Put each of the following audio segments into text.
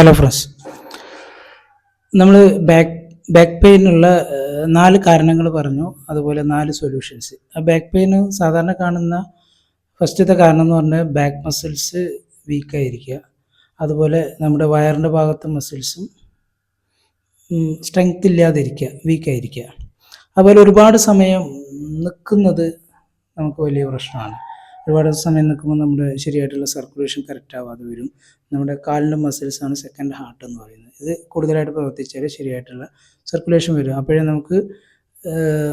Hello friends നമ്മൾ back back പെയിനുള്ള നാല് കാരണങ്ങൾ പറഞ്ഞു. അതുപോലെ നാല് സൊല്യൂഷൻസ് ആ ബാക്ക് പെയിന് സാധാരണ കാണുന്ന ഫസ്റ്റത്തെ കാരണം എന്ന് പറഞ്ഞാൽ ബാക്ക് മസിൽസ് വീക്കായിരിക്കുക അതുപോലെ നമ്മുടെ വയറിന്റെ ഭാഗത്തെ മസിൽസും സ്ട്രെങ്ത് ഇല്ലാതിരിക്കുക വീക്കായിരിക്കുക അതുപോലെ ഒരുപാട് സമയം നിൽക്കുന്നത് നമുക്ക് വലിയ പ്രശ്നമാണ്. ഒരുപാട് സമയം നിൽക്കുമ്പോൾ നമ്മുടെ ശരിയായിട്ടുള്ള സർക്കുലേഷൻ കറക്റ്റ് ആവാതെ വരും. നമ്മുടെ കാലിന്റെ മസിൽസാണ് സെക്കൻഡ് ഹാർട്ട് എന്ന് പറയുന്നത്. ഇത് കൂടുതലായിട്ട് പ്രവർത്തിച്ചാൽ ശരിയായിട്ടുള്ള സർക്കുലേഷൻ വരും. അപ്പോഴേ നമുക്ക്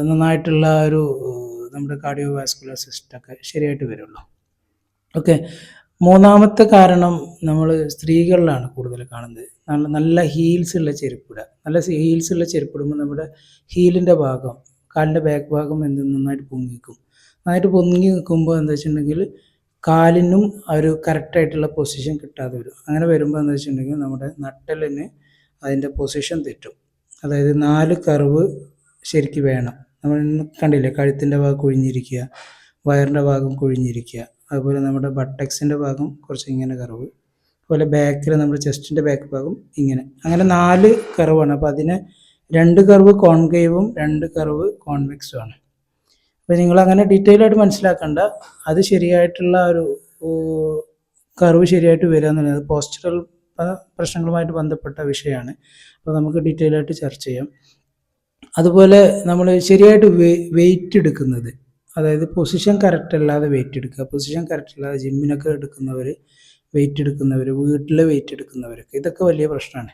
നന്നായിട്ടുള്ള ഒരു നമ്മുടെ കാർഡിയോ വാസ്കുലർ സിസ്റ്റമൊക്കെ ശരിയായിട്ട് വരുള്ളൂ. ഓക്കെ മൂന്നാമത്തെ കാരണം നമ്മൾ സ്ത്രീകളിലാണ് കൂടുതൽ കാണുന്നത്. നല്ല നല്ല ഹീൽസ് ഉള്ള ചെരുപ്പിടുക. നല്ല ഹീൽസ് ഉള്ള ചെരുപ്പിടുമ്പോൾ നമ്മുടെ ഹീലിന്റെ ഭാഗം കാലിന്റെ ബാക്ക് ഭാഗം എന്ത് നന്നായിട്ട് പൊങ്ങി നിൽക്കും. നന്നായിട്ട് പൊങ്ങി നിൽക്കുമ്പോൾ എന്താ വെച്ചിട്ടുണ്ടെങ്കിൽ കാലിനും ഒരു കറക്റ്റായിട്ടുള്ള പൊസിഷൻ കിട്ടാതെ വരും. അങ്ങനെ വരുമ്പോൾ എന്താ വെച്ചിട്ടുണ്ടെങ്കിൽ നമ്മുടെ നട്ടലിന് അതിന്റെ പൊസിഷൻ തെറ്റും. അതായത് നാല് കർവ് ശരിക്ക് വേണം. നമ്മൾ കണ്ടില്ലേ കഴുത്തിന്റെ ഭാഗം കുഴിഞ്ഞിരിക്കുക വയറിന്റെ ഭാഗം കുഴിഞ്ഞിരിക്കുക അതുപോലെ നമ്മുടെ ബട്ടക്സിന്റെ ഭാഗം കുറച്ച് ഇങ്ങനെ കർവ് അതുപോലെ ബാക്കിൽ നമ്മുടെ ചെസ്റ്റിന്റെ ബാക്ക് ഭാഗം ഇങ്ങനെ. അങ്ങനെ നാല് കർവാണ്. അപ്പോൾ അതിന് രണ്ട് കർവ് കോൺകേവും രണ്ട് കർവ് കോൺവെക്സും ആണ്. അപ്പോൾ നിങ്ങൾ അങ്ങനെ ഡീറ്റെയിൽ ആയിട്ട് മനസ്സിലാക്കണ്ട. അത് ശരിയായിട്ടുള്ള ഒരു കർവ് ശരിയായിട്ട് വരിക എന്നുള്ളത് പോസ്റ്ററൽ പ്രശ്നങ്ങളുമായിട്ട് ബന്ധപ്പെട്ട വിഷയമാണ്. അപ്പോൾ നമുക്ക് ഡീറ്റെയിൽ ആയിട്ട് ചർച്ച ചെയ്യാം. അതുപോലെ നമ്മൾ ശരിയായിട്ട് വെയിറ്റ് എടുക്കുന്നത്. അതായത് പൊസിഷൻ കറക്റ്റ് അല്ലാതെ വെയിറ്റ് എടുക്കുക. പൊസിഷൻ കറക്റ്റ് അല്ലാതെ ജിമ്മിനൊക്കെ എടുക്കുന്നവർ വെയിറ്റ് എടുക്കുന്നവർ വീട്ടിൽ വെയിറ്റ് എടുക്കുന്നവരൊക്കെ. ഇതൊക്കെ വലിയ പ്രശ്നമാണ്.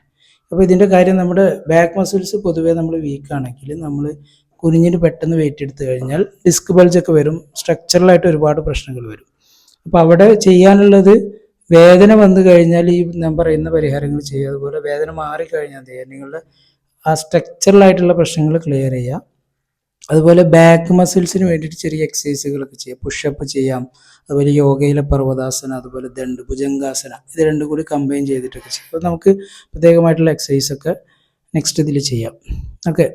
അപ്പോൾ ഇതിന്റെ കാര്യം നമ്മുടെ ബാക്ക് മസിൽസ് പൊതുവേ നമ്മൾ വീക്കാണെങ്കിൽ നമ്മൾ കുനിഞ്ഞിട്ട് പെട്ടെന്ന് വെയിറ്റ് എടുത്ത് കഴിഞ്ഞാൽ ഡിസ്ക് ബൾജൊക്കെ വരും. സ്ട്രക്ചറലായിട്ട് ഒരുപാട് പ്രശ്നങ്ങൾ വരും. അപ്പോൾ അവിടെ ചെയ്യാനുള്ളത് വേദന വന്നു കഴിഞ്ഞാൽ ഈ ഞാൻ പറയുന്ന പരിഹാരങ്ങൾ ചെയ്യുക. അതുപോലെ വേദന മാറിക്കഴിഞ്ഞാൽ എന്ത് നിങ്ങളുടെ ആ സ്ട്രക്ചറലായിട്ടുള്ള പ്രശ്നങ്ങൾ ക്ലിയർ ചെയ്യുക. അതുപോലെ ബാക്ക് മസിൽസിന് വേണ്ടിയിട്ട് ചെറിയ എക്സസൈസുകളൊക്കെ ചെയ്യാം പുഷപ്പ് ചെയ്യാം. അതുപോലെ യോഗയിലെ പർവതാസന അതുപോലെ ദണ്ട് ഭുജംഗാസന ഇത് രണ്ടും കൂടി കമ്പൈൻ ചെയ്തിട്ടൊക്കെ ചെയ്യാം. അപ്പോൾ നമുക്ക് പ്രത്യേകമായിട്ടുള്ള എക്സസൈസൊക്കെ നെക്സ്റ്റ് ഇതിൽ ചെയ്യാം. ഓക്കെ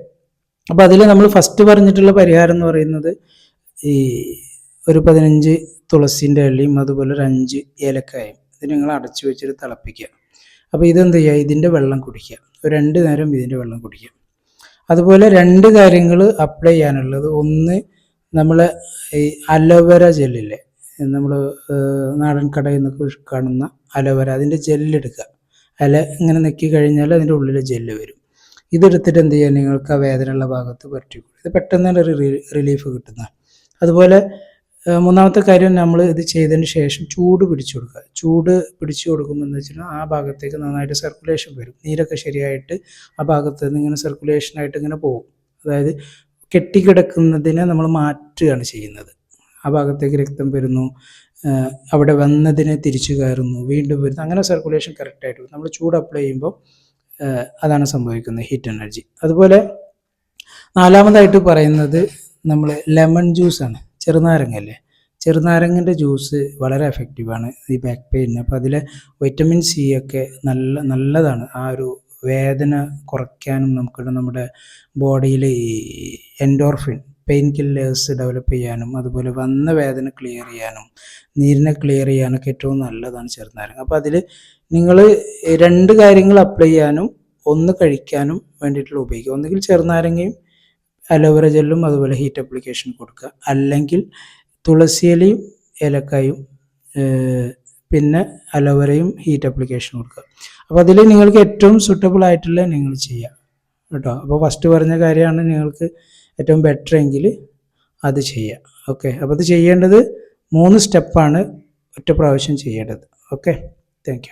അപ്പോൾ അതിൽ നമ്മൾ ഫസ്റ്റ് പറഞ്ഞിട്ടുള്ള പരിഹാരം എന്ന് പറയുന്നത് ഈ ഒരു പതിനഞ്ച് തുളസിന്റെ ഇലയും അതുപോലെ ഒരു അഞ്ച് ഏലക്കായും. ഇത് നിങ്ങൾ അടച്ചു വെച്ചിട്ട് തിളപ്പിക്കുക. അപ്പോൾ ഇതെന്ത് ചെയ്യുക? ഇതിന്റെ വെള്ളം കുടിക്കുക. ഒരു രണ്ട് നേരം ഇതിന്റെ വെള്ളം കുടിക്കുക. അതുപോലെ രണ്ട് കാര്യങ്ങൾ അപ്ലൈ ചെയ്യാനുള്ളത്. ഒന്ന് നമ്മൾ ഈ അലോവേര ജെല്ലില്ലേ? നമ്മൾ നാടൻ കടയിൽ നിന്നൊക്കെ കാണുന്ന അലോവേര. അതിന്റെ ജെല്ലെടുക്കുക അല ഇങ്ങനെ നെക്കി കഴിഞ്ഞാൽ അതിന്റെ ഉള്ളിൽ ജെല്ല് വരും. ഇതെടുത്തിട്ട് എന്ത് ചെയ്യുക നിങ്ങൾക്ക് ആ വേദനയുള്ള ഭാഗത്ത് പറ്റി ഇത് പെട്ടെന്ന് തന്നെ റിലീഫ് കിട്ടുന്ന അതുപോലെ മൂന്നാമത്തെ കാര്യം നമ്മൾ ഇത് ചെയ്തതിന് ശേഷം ചൂട് പിടിച്ചു കൊടുക്കുക. ചൂട് പിടിച്ചു കൊടുക്കുമ്പോൾ എന്ന് വെച്ചാൽ ആ ഭാഗത്തേക്ക് നന്നായിട്ട് സർക്കുലേഷൻ വരും. നീരൊക്കെ ശരിയായിട്ട് ആ ഭാഗത്ത് നിന്ന് ഇങ്ങനെ സർക്കുലേഷനായിട്ട് ഇങ്ങനെ പോകും. അതായത് കെട്ടിക്കിടക്കുന്നതിനെ നമ്മൾ മാറ്റുകയാണ് ചെയ്യുന്നത്. ആ ഭാഗത്തേക്ക് രക്തം വരുന്നു അവിടെ വന്നതിനെ തിരിച്ചു കയറുന്നു വീണ്ടും വരുന്നു. അങ്ങനെ സർക്കുലേഷൻ കറക്റ്റായിട്ട് നമ്മൾ ചൂട് അപ്ലൈ ചെയ്യുമ്പോൾ അതാണ് സംഭവിക്കുന്നത് ഹീറ്റ് എനർജി അതുപോലെ നാലാമതായിട്ട് പറയുന്നത് നമ്മൾ ലെമൺ ജ്യൂസാണ് ചെറുനാരങ്ങല്ലേ ചെറുനാരങ്ങന്റെ ജ്യൂസ് വളരെ എഫക്റ്റീവാണ് ഈ ബാക്ക് പെയിന് അപ്പോൾ അതിലെ വൈറ്റമിൻ സി ഒക്കെ നല്ല നല്ലതാണ്. ആ ഒരു വേദന കുറയ്ക്കാനും നമുക്ക് നമ്മുടെ ബോഡിയിൽ ഈ എൻഡോർഫിൻ പെയിൻ കില്ലേഴ്സ് ഡെവലപ്പ് ചെയ്യാനും അതുപോലെ വന്ന വേദന ക്ലിയർ ചെയ്യാനും നീരിനെ ക്ലിയർ ചെയ്യാനൊക്കെ ഏറ്റവും നല്ലതാണ് ചെറുനാരങ്ങ. അപ്പോൾ അതിൽ നിങ്ങൾ രണ്ട് കാര്യങ്ങൾ അപ്ലൈ ചെയ്യാനും ഒന്ന് കഴിക്കാനും വേണ്ടിയിട്ടുള്ള ഉപയോഗിക്കുക. ഒന്നുകിൽ ചെറുനാരങ്ങയും അലോവേര ജെല്ലും അതുപോലെ ഹീറ്റ് അപ്ലിക്കേഷൻ കൊടുക്കുക. അല്ലെങ്കിൽ തുളസിയിലയും ഏലക്കായും പിന്നെ അലോവേരയും ഹീറ്റ് അപ്ലിക്കേഷൻ കൊടുക്കുക. അപ്പോൾ അതിൽ നിങ്ങൾക്ക് ഏറ്റവും സൂട്ടബിൾ ആയിട്ടുള്ള നിങ്ങൾ ചെയ്യുക. കേട്ടോ? അപ്പോൾ ഫസ്റ്റ് പറഞ്ഞ കാര്യമാണ് നിങ്ങൾക്ക് ഏറ്റവും ബെറ്റർ എങ്കിൽ അത് ചെയ്യാം ഓക്കെ അപ്പോൾ അത് ചെയ്യേണ്ടത് മൂന്ന് സ്റ്റെപ്പാണ് ഒറ്റ പ്രാവശ്യം ചെയ്യേണ്ടത്. Okay thank